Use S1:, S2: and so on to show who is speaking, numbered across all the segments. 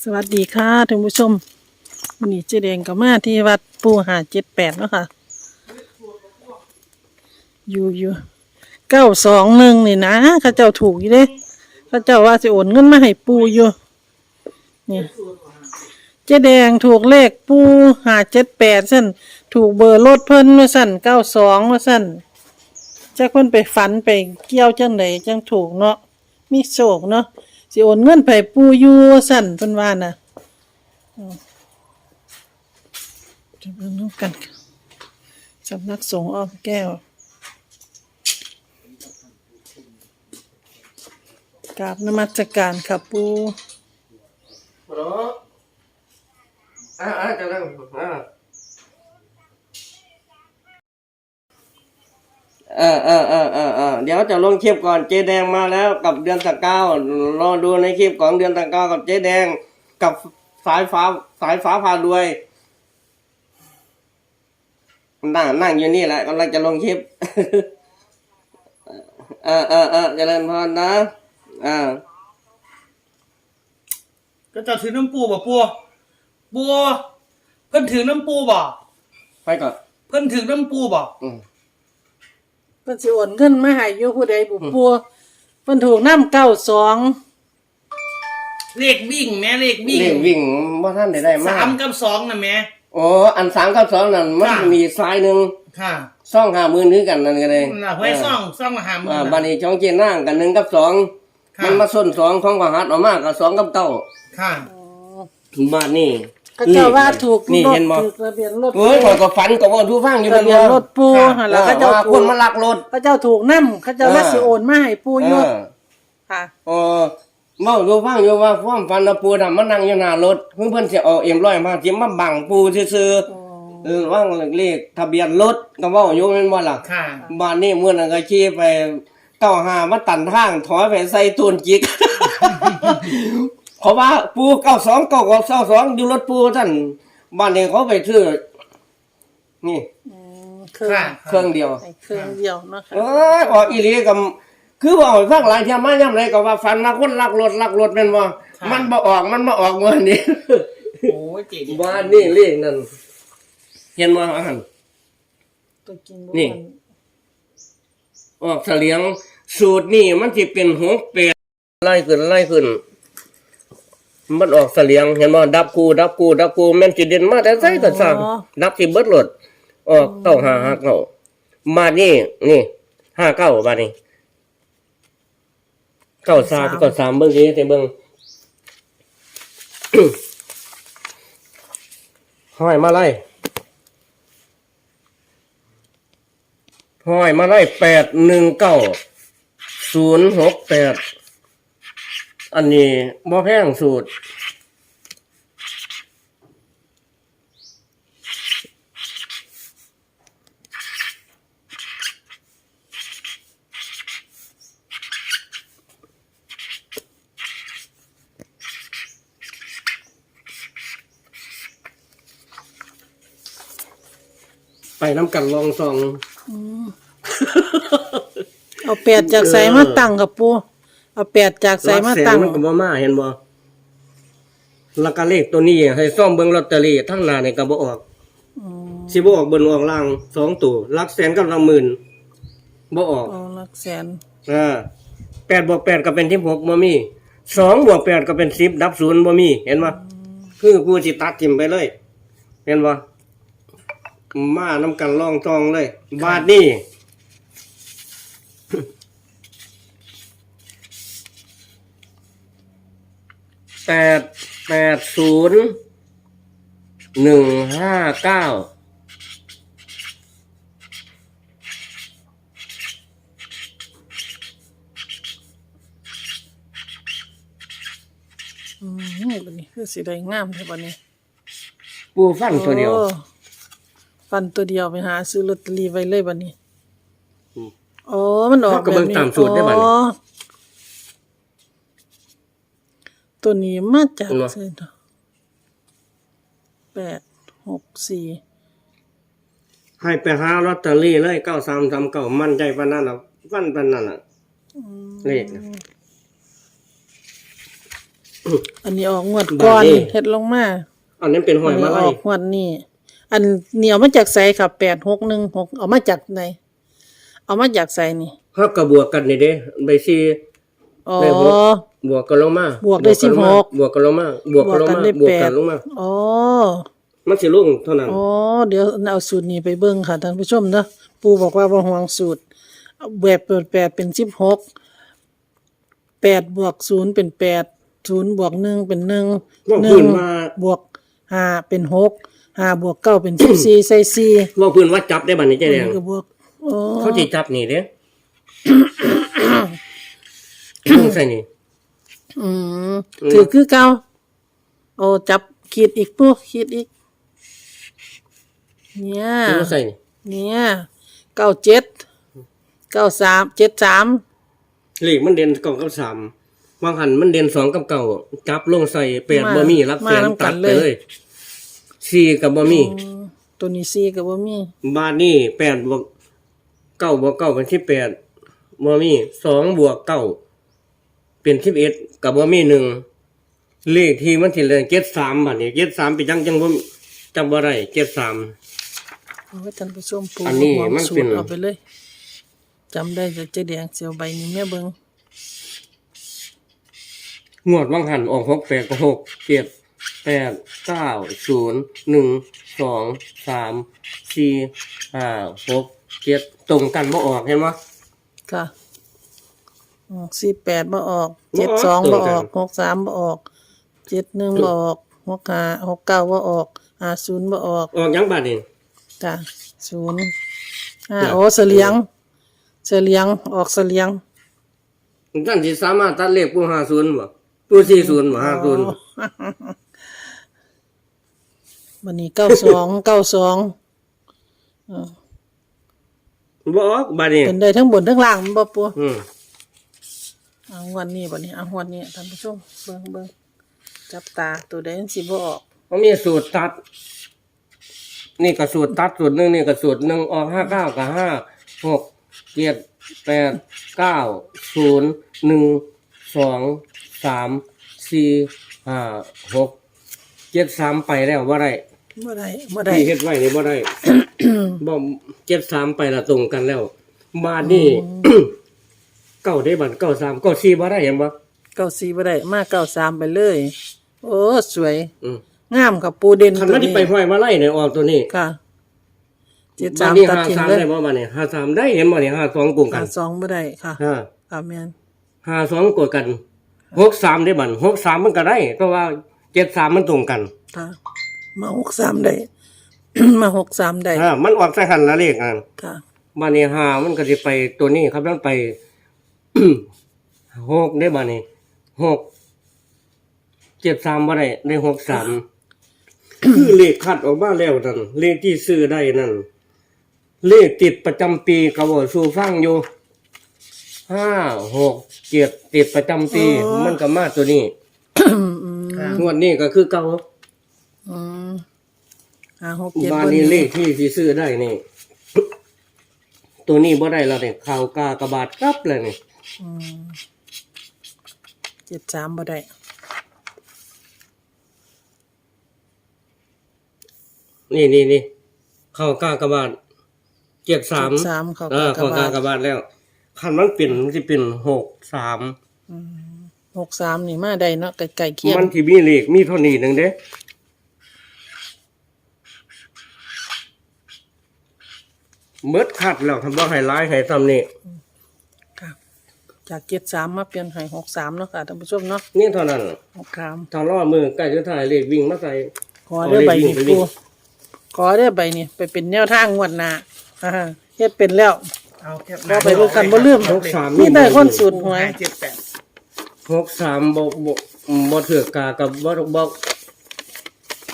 S1: สวัสดีค่ะท่านผู้ชมวันนี้เจ๊แดงก็มาที่วัดปูหาเจ็ดแปดเนาะค่ะ อยู่อยู่เก้าสองหนึ่งนี่นะข้าเจ้าถูกอยู่เด้ข้าเจ้าว่าสิโอนเงินมาให้ปูอยู่นี่เจ๊แดงถูกเลขปูหาเจ็ดแปดสั่นถูกเบอร์รถเพิ่นว่าสั่นเก้าสองว่าสั่นจักเพิ่นไปฝันไปเกี่ยวจังไดจังถูกเนาะมีโศกเนาะ สิโอนเงินไปปูอยู่สั่นเพิ่นว่าน่ะจะเบิ่งนกันสำนักสงฆ์อ้อมแก้วกราบนมัสการค่ะปู
S2: ฮัลโหลอ่าอ่าจะนั่งอ่า เออเออเออเออเออเดี๋ยวจะลงคลิปก่อนเจ๊แดงมาแล้วกับเดือนตะเก้ารอดูในคลิปของเดือนตะเก้ากับเจ๊แดง กับสายฟ้าสายฟ้าพาด้วยนั่งนั่งอยู่นี่แหละกำลังจะลงคลิป เออเออเออเจริญพรนะอ่า
S3: ก็จะถือน้ำปูบ่ปูปูเพิ่นถือน้ำปูบ่
S2: ไปก่อน
S3: เพิ่นถือน้ำปูบ่
S2: อืม
S1: เพิ่นสิโอนเงินมาให้อยู่ผู้ใดบุปูเพิ่นถูกนำ92
S3: เลขวิ่งแม่เลขวิ่ง
S2: เรียกวิ่งว่าท่านได้ได้มา
S3: สากมกับสองนะแม่
S2: โอ้อันสามกับสองนั่นมัน
S3: ค่ะ
S2: มีซ้ายหนึ่ง
S3: ค่ะ
S2: ซ่องห้าหมื่นคือกันนั่นก็เลย
S3: น่ะไว้ซ่องซ่องมาหามื
S2: อ่า
S3: อ
S2: บันนี้ช่องเจนนั่งกันหนึ่งกับสอง
S3: ค่ะ
S2: มันมาส้นสองของกว่าหัดออกมากับสองกับเก้า
S3: ค่ะ
S2: บ้านนี่
S1: เขาเจ้าว่าถูก
S2: นี่
S1: รถ
S2: เห็นบ่
S1: ถูกทะเบียนรถ
S2: เฮ้ยบอกก็ฝันก็ว่าทุกฟังอยู่
S1: ทะ
S2: เป็น
S1: เบีย
S2: ว่าน
S1: รถปูหั่นล่ะ เขาเจ้า
S2: ว่า
S1: ถู
S2: คน
S1: ก
S2: มาลักรถ
S1: เขาเจ้าถูกนำเขาเจ้าว่าสิโอนมาให้ปู
S2: เอ
S1: อยู่
S2: อ
S1: ค่ะ
S2: เออเมาดูฟังอยู่ว่าความฝันนะปูทำมานั่งอยู่หน้ารถเพิ่งเพิ่นจะเอาเอ็มร้อยมาจิ้มมาบังปูซื่อๆเออว่างเลขทะเบียนรถก็เว่าอยู่แม่นบ่ล่ะ
S3: ค่ะ
S2: บ้านนี่เมื่อนั้นก็ขี่ไปเก้าหามาตันทางถอยไปใส่ตูนจิก เพราะว่าปูเก้าสองเก้าเก้าสองอยู่รถปูท่านบ้านนี้เขาไปซื้อนี่
S1: เครื่อง
S3: ค่ะ
S2: เครื่องเดียว
S1: ให้เครื่องเดียวเนาะค่ะ
S2: เอ้ยออกอีหลีกับคือว่าออกฟังหลายเที่ยมาย่ำไรก็ว่าฟันมาคนลักรถลักรถเป็นว่ามันบ่ออกมันบ่ออกเมื่อนี้
S3: โอ้ยเจ๋ง
S2: บ้านนี่เลขนั่นเห็นว่าอัน
S1: ตัวกินบ่
S2: นี่
S1: มัน
S2: ออกเฉลียงสูตรนี่มันจะเป็นหกแปดไล่ขึ้นไล่ขึ้น มันออกเฉลียงเห็นบ่ดับกูดับกูดับกูแม่นจิเด่นมาแต่ใส่ก็สร้างดับสิเบิดรถออกเก้าห้าห้าเก้ามานี่นี่ห้าเก้าบาดนี้เก้าสามเก้าสามเบิ่งสิแต่เบิ่งห้อยมาไล่ห้อยมาไล่แปดหนึ่งเก้าศูนย์หกแปด อันนี้บ่แพงสูตร ไปน้ำกันลองซอง
S1: เอาแปดจากใสมาตั้งกับปู เอาแปดจากใสมาตั้ง
S2: มันก็บ่มาเห็นบ่แล้วก็เลขตัวนี้ให้ซ่อมเบิ่งลอตเตอรี่ทั้งหน้านี่ก็บ่ออก
S1: อืม
S2: สิบ่ออกบนออกล่างสองตัวหลักแสนกับหลักหมื่นบ่ออก
S1: เอาหลักแสน
S2: อ่าแปดบวกแปดก็เป็นที่หกบ่มีสองบวกแปดก็เป็นสิบดับศูนย์บ่มี เห็นบ่คือกูสิตัดทิมไปเลย เห็นบ่มาน้ำกันลองจองเลย บาทนี่ แปดแปดศูนย์หนึ่งห้าเก้า
S1: อืมบัดนี้คือสิได้งามเท่าบัดนี้
S2: ปูฟันตัวเดียว
S1: โอ้ฟันตัวเดียวไปหาซื้อลอตเตอรี่ไว้เลยบัดนี้
S2: อืม
S1: โอ้มันออก
S2: เขาก็
S1: แบ
S2: เบิ่
S1: บ
S2: ง
S1: นี้
S2: ตามสูตรได้บัดนี้
S1: อ๋อ ตัวนี้มาจาก
S2: เห็นบ่
S1: เส้นแปดหกสี่
S2: ให้ไปหาลอตเตอรี่เลยเก้าสามสามเก้ามั่นใจปานนั้นหรอฟันปานนั้นอะเลขนะ
S1: อันนี้ออกงวดก่อน
S2: บาดนี้
S1: เฮ็ดลงมา
S2: อันนั้นเป็นห
S1: อั
S2: อนย
S1: นี้
S2: มา
S1: อ
S2: ไล่
S1: อกงวดนี้ อันเหนียวมาจากไสค่ะแปดหกหนึ่งหกเอามาจากไหน เอามาจากไสนี่
S2: เฮากระบวกกันนี่เด้ใบซี
S1: อ๋อ
S2: ได้หก บวกกันลงมา
S1: บวกได้
S2: นลงมา
S1: สิบหก
S2: บวกกันลงมาบวกกันลงมา
S1: ได้
S2: บวก
S1: แป
S2: กั
S1: ด
S2: นลงมา
S1: อ๋อ
S2: มันสิลงเท่านั้น
S1: อ๋อ เดี๋ยวเอาสูตรนี้ไปเบิ่งค่ะท่านผู้ชมเนาะปูบอกว่าบ่ห่วงสูตรแบบเปิดแปดเป็นสิบหกแปดบวกศูนย์เป็นแปดศูนย์บวกหนึ่งเป็นหนึ่ง
S2: ว่า
S1: ห
S2: พื้
S1: นึ่ง
S2: นว่า
S1: บวกห้าเป็นหกห้าบวกเก้าเป็นสิบสี่ใส่สี่
S2: ว่าพื้นว่าจับได้บัดนี้ใจแดง
S1: ก็บวกอ๋อ
S2: เขาสิจับนี่เด้ ใส่นี่
S1: อืม ถือคือเก่าโอ้จับขีดอีกปุ๊ขีดอีก เนี่ย
S2: ถือใส่นี่
S1: เนี่ยเก้าเจ็ดเก้าสามเจ็ดสาม
S2: เลขมันเด่นเก้ากับสามวางหันมันเด่นสองกับเก้าจับลงใส่แปดบ่มีรับแสนตัดไปเลยสี่กับบ่มี
S1: อืมตัวนี้สี่กับว่ามี
S2: บาทนี่แปดบวกเก้าบวกเก้าเป็นที่แปดบ่มีสองบวกเก้า เป็นสิบเอ็ดกับบ่มีหนึ่งเลขที่มันที่เลยเจ็ดสามบาทนี่เจ็ดสามเป็นจังจังบ่จำบ่ได้เจ็ดสาม
S1: เอาไว้ท่านผู้ชมปู
S2: อันนี้
S1: หัว
S2: มัน
S1: สู
S2: เป็
S1: ต
S2: น
S1: รเอาไปเลยจำได้จะเจ๊แดงเสียวใบนี้แม่เบิง
S2: งวดว่างหันออกหกแปดก็หกเจ็ดแปดเก้าศูนย์หนึ่งสองสามสี่ห้าหกเจ็ดตรงกันบ่ออกเห็นไหม
S1: ค่ะ สี่แปดมาออก
S2: บ่
S1: เจ็ด
S2: ออก
S1: สอง
S2: ตร
S1: มางอ
S2: กัน
S1: อกหกสามมาออกเจ็ดหนึ่งมาออกหกห้าหกเก้ามาออกห้าศูนย์มาออก
S2: ออกยังบาทนี่
S1: จ้ะศูนย์ห้า
S2: จ้ะ
S1: โอ้เสลียง เสลียงออกเสลียง
S2: ท่านที่สามารถตัดเลขผู้ห้าศูนย์บ่ผู้สี่ศูนย์บ่ห้าศูนย์
S1: วันนี้เก้าสองเก้าสอง
S2: บ่ออกบาทนี่
S1: เป็นได้ทั้งบนทั้งล่างมันบ่ปัว
S2: อืม
S1: เอาวันนี้วันนี้เอาวันนี้ท่านผู้ชมเบิ่งเบิ่งจับตาตัวใดมันสิบ่ออก
S2: มันมีสูตรตัด นี่ก็สูตรตัดสูตรหนึ่งนี่ก็สูตรหนึ่งออกห้าเก้ากับห้าหกเจ็ดแปดเก้าศูนย์หนึ่งสองสามสี่ห้าหกเจ็ดสามไปแล้วว่าไร
S1: บ่ได้บ่ได้
S2: ที่เฮ็ดไว้นี่บ่ได้บ่เจ็ดสามไปละตรงกันแล้วบาทนี่ เก้าได้บัตรเก้าสามเก้าสี่บ่ได้เห็นบ่
S1: เก้าสี่บ่ได้มาเก้าสามไปเลย โอ้สวย
S2: อืม
S1: งามค่ะปูเด่น
S2: คัน
S1: ตัว
S2: ว่าที่
S1: นี้
S2: ไปห้อยมาไล่เนี่ยออกตัวนี้
S1: ค่ะเจ็ด
S2: บา
S1: สา
S2: ท
S1: ม
S2: นี้
S1: ตัด
S2: ห้า
S1: ทิ้ง
S2: สาม
S1: เลย
S2: ได้บ่บาทนี่ห้าสามได้เห็นบ่นี่ห้าสองกลุ่มกั
S1: หานสองบ่ได้ค่ะ
S2: ห้า
S1: ค่ะแม่น
S2: ห้าสองกดกันหกสามได้บัตรหกสามมันก็ได้เพราะว่าเจ็ดสามมันตรงกัน
S1: ค่ะ มาหกสามได้ มาหกสามได้
S2: อ่ามันออกใส่หันละเลขอะ
S1: ค่ะ
S2: บาทนี้ห้ามันก็สิไปตัวนี้ครับมันไป หกได้บัตรนี่หกเจ็ดสามบ่ได้ได้หกสามคือเลขคัดออกมาแล้วนั่นเลขที่ซื้อได้นั่นเลขติดประจำปีก็บอกสู่ฟังอยู่ห้าหกเจ็ดติดประจำปีมันก็มาตัวนี้
S1: อืมอืม
S2: งวดนี้ก็คือเก่า
S1: อืมห้าหกเจ็ด
S2: บานนี้เลขที่ที่ซื้อได้นี่ ตัวนี้บ่ได้แล้วเนี่ยข่าวกากระบาดกลับเลยนี่
S1: อืม เจ็ดสามบ่ได้
S2: นี่นี่นี่ข่าวกากระบาดเจ็ดสาม
S1: สามเขา
S2: เออข่าวกากระบาดแล้วคันมันเป็นมันจะเป็นหกสาม
S1: หกสามนี่มาได้เนาะไก่ไก่เคียง
S2: มันที่มีเลขมีเท่านี้หนึ่งเด้เบิดคัดแล้วทำว่าไฮไลท์ไฮซ้ำนี่
S1: ค่ะ จากเจ็ดสามมาเปลี่ยนให้หกสามเนาะค่ะท่านผู้ชมเนาะ
S2: นี่เท่านั้น
S1: หกสาม
S2: ถ้ารอมือใกล้จะถ่ายเลขวิ่งมาใส่
S1: ขอได้ใบนี้
S2: เอาเลขวิ่งไปวิ่
S1: ปู
S2: ง
S1: ขอได้ใบนี้ไปเป็นแนวทางงวดหน้าอ่าเฮ็ดเป็นแล้ว
S3: เอาแคป
S1: ก็ไปดูกันบ่ลืม
S2: หกสาม
S1: นี่ได้คนสูตรหวย
S3: เจ็ดแปด
S2: หกสามบ่บ่บ่เถือกกากับบ่บ่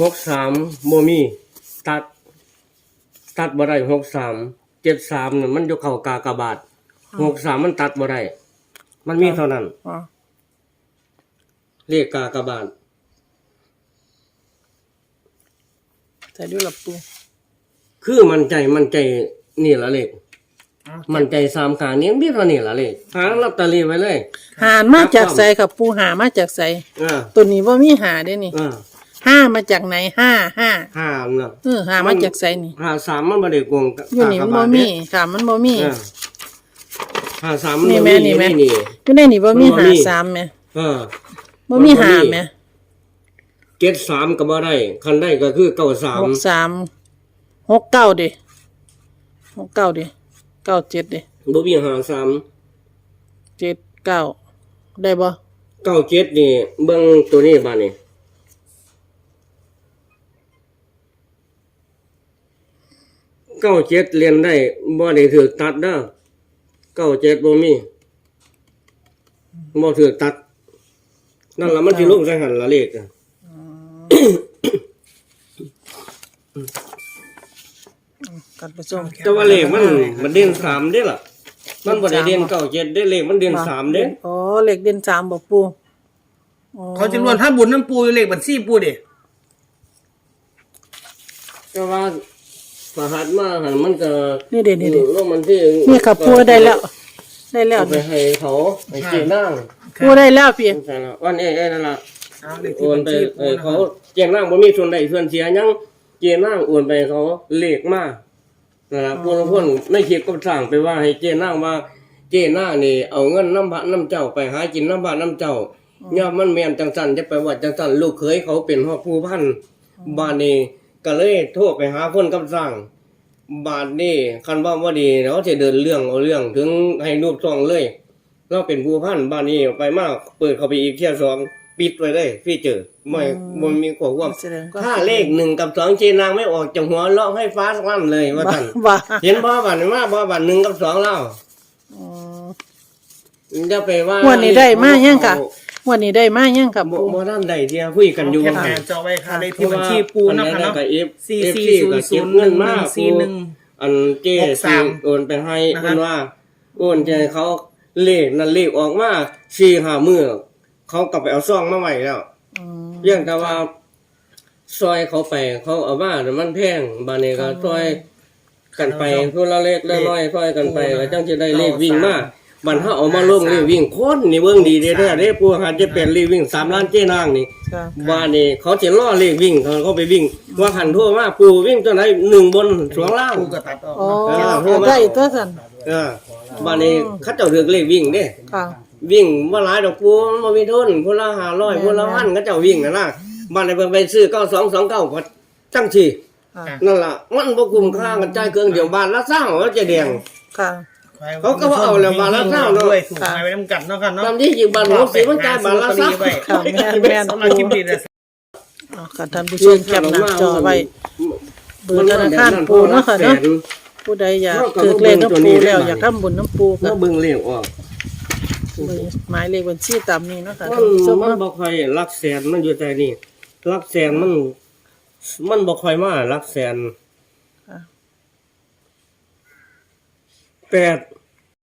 S2: หกสามโมมีตัด ตัดบ่ได้หกสามเจ็ดสามนี่มันอยู่เข้ากากบาทหกสามมันตัดบ่ได้ มันมีเท่านั้น
S1: อ๋อ
S2: เลขกากบาท
S1: ใส่ดูละปู
S2: คือมันใจมันใจนี่ละเลขมันใจสามขางนี้มีเท่านี้ล่ะเลยหาลอตเตอรี่ไว้เลย
S1: หามาจากไสครับปูหามาจากไส
S2: อ่า
S1: ตัวนี้บ่มีหาเด้นี่
S2: อ่า
S1: ห้ามาจากไหนห้าห้า
S2: ห้าเนาะ
S1: เออหามาจากไสนี่
S2: ห้าสามมันบ่ได้โกง
S1: อยู่นี่มันบ่มีค่ะมันบ่มี
S2: อ่า ห้าสามมัน
S1: นี่
S2: บ่
S1: แม่
S2: มี
S1: นี่แม่
S2: นี่
S1: อยู่ในนี่บ่มี
S2: มันบ่
S1: หา
S2: มี
S1: สามแหม่
S2: เออ
S1: บ่มี หาแหม่
S2: เจ็ดสามก็บ่ได้คันได้ก็คือเก้าสาม
S1: หกสามหกเก้าดิหกเก้าดิเก้าเจ็ดดิ
S2: บ่มีห้าสาม
S1: เจ็ดเก้าได้บ่
S2: เก้าเจ็ดนี่เบิ่งตัวนี้บาดนี่เก้าเจ็ดเรียนได้บ่ได้ถือตัดเด้อ เก้าเจ็ดบ่มีบ่ถือตัด นั่นล่ะมันสิลงใส่หันละเลขอะ
S1: กันผู้ชม
S2: แต่ว่าเลขมันมันเด่นสามเด้ล่ะ มันบ่ได้เด่นเก้าเจ็ดได้เลขมันเด่นสามเด้
S1: อ๋อเลขเด่นสามบ่ปูอ๋อ
S3: เขาจะรวนถ้าบุญน้ำปูอยู่เลขบัญชีปูดิ
S2: แต่ว่า สหัสมาหันมันก็
S1: นี่เด่นนี่เด่น
S2: ลงมันที่
S1: นี่ครับปูได้แล้ว ได้แล้ว
S2: เอาไปให้เขาให้เจีนนั่ง
S1: ปูได้แล้วพี่
S2: ใช่ละวันเอ้เอ้นั่นล่ะ
S3: เอาเลข
S2: โอ
S3: ที่บั
S2: น
S3: ญ
S2: ไป
S3: ชี
S2: เอ
S3: ปู
S2: อ
S3: นะค
S2: เขา
S3: รับ
S2: เจียนนั่งบ่มีส่วนใดส่วนเสียหยังเจียนนั่งโอนไปเขาเลขมานั่นล่ะพวกพวกไม่คิดก็สั่งไปว่าให้เจียนนั่งว่า เจียนนั่งนี่เอาเงินน้ำพระน้ำเจ้าไปหากินน้ำพระน้ำเจ้าย่อมมันแม่นจังสันจะไปว่าจังสันลูกเขยเขาเป็นฮอดผู้พันบ้านนี้ ก็เลยโทรไปหาคนกำสั่งบาทนี่คันว่าว่าดีเราจะเดินเรื่องเอาเรื่องถึงให้รูปซองเลยเราเป็นผู้พันบ้านนี้ไปมากเปิดเข้าไปอีกเที่ยสองปิดไว้เลยพี่เจอไม่มันมีขอความ
S1: แสดงว่า
S2: ถ้าเลขหนึ่งกับสองเจนางไม่ออกจากหัวเราะให้ฟ้าสักลั่นเลยว่า
S1: ว่า
S2: ท่าน
S1: ว่า
S2: เห็นบ่บันมาบ่บันหนึ่งกับสองเล่า
S1: อ๋อ
S2: จะไปว่า
S1: วันนี้ได้มายังค่ะ วันนี้ได้มายังค่ะ
S2: บ่
S1: ปู
S2: บ่ท่านใดเที่ยคุยกันอยู่
S3: แค
S2: ว่า
S3: ปห
S2: ไง
S3: น้าจอไว้ค่ะเลขที่บัญชีปูนะคะเนาะ
S2: กับเอฟ
S3: สี่
S2: เอฟ
S3: สี่
S2: ซี
S3: ศูน
S2: ก็
S3: ย์
S2: เก็
S3: ศู
S2: บ
S3: นย์ห
S2: เงิ
S3: นึ่
S2: น
S3: ง
S2: มา
S3: สี่หนึ่ง
S2: อันเจ้
S3: หก
S2: สิ
S3: สาม
S2: โอนไปให้
S3: นะครับ
S2: เพิ่นว่าโอนใจเขาเลขนั่นเลขออกมาสี่ห้ามื้อเขากลับไปเอาซองมาไว้แล้ว
S1: อืม
S2: เพียงแต่ว่าซอยเขาไปเขาเอามาแต่มันแพงบานนี้ก็ซอยกันไปเพื่อละเล็กละน้อยซอยกันไปก็จังจะได้เลขวิ่งมา บันถ้าเอามาลงเลขวิ่งโคตรนี่เบิ่งดีเด้อเด้ปูหาจะเป็นเลขวิ่งสามล้านเจ้นางนี่
S1: ค่ะ
S2: บ้านนี่เขาจะล่อเลขวิ่งเขาเขาไปวิ่งว่าหันทั่วมาปูวิ่งตัวไหนหนึ่งบนสองล่าง
S3: ปูก็ตัดออก
S1: อ๋อ
S2: เออโทรมา
S1: ได้ตัวสัน
S2: เออบ้านนี้เขาเจ้าเลือกเลขวิ่งเด้
S1: ค่ะ
S2: วิ่งว่าหลายดอกปูมันบ่มีทุนคนละห้าร้อยคนละพันเขาเจ้าวิ่งนะนะบ้านในเพิ่นไปซื้อเก้าสองสองเก้าจังที
S1: ค่ะ
S2: นั่นล่ะมันบ่คุ้มค่ากันจ่ายเครื่องเดียวบ้านละเศร้าเขาจะแดง
S1: ค่ะ
S2: เขาก็ว่าเอาแล้วบาทละเท่าเนอะ
S3: ด้วยถูกหายไปน้ำกัดเนาะครับเนาะ
S2: ตามที่จริงบ้านหมูสีมันจ่ายบ้านละเศร้า
S1: ค่ะแม่นแม่น
S3: สำหรับคลิปนี้นะ
S1: อ๋อค่ะท่านผู้ชมแคปหน้าจอไว้ เบอร์ธนาคารปูเนาะค่ะเนาะผู้ใดอยากถือเลขน้ำปูแล้วอยากทำบุญน้ำปู
S2: แล้
S1: ก็
S2: วเบิ่งเลขออก
S1: เบอร์หมายเลขบัญชีตามนี้เนาะค่ะ
S2: มั
S1: ท่าน
S2: น
S1: ผู้ชม
S2: มัน
S1: เนาะ
S2: บ่ค่อยรักแสนมันอยู่ใจนี่รักแสนมัน มันบ่ค่อยมารักแสน
S1: ค่ะ
S2: แปด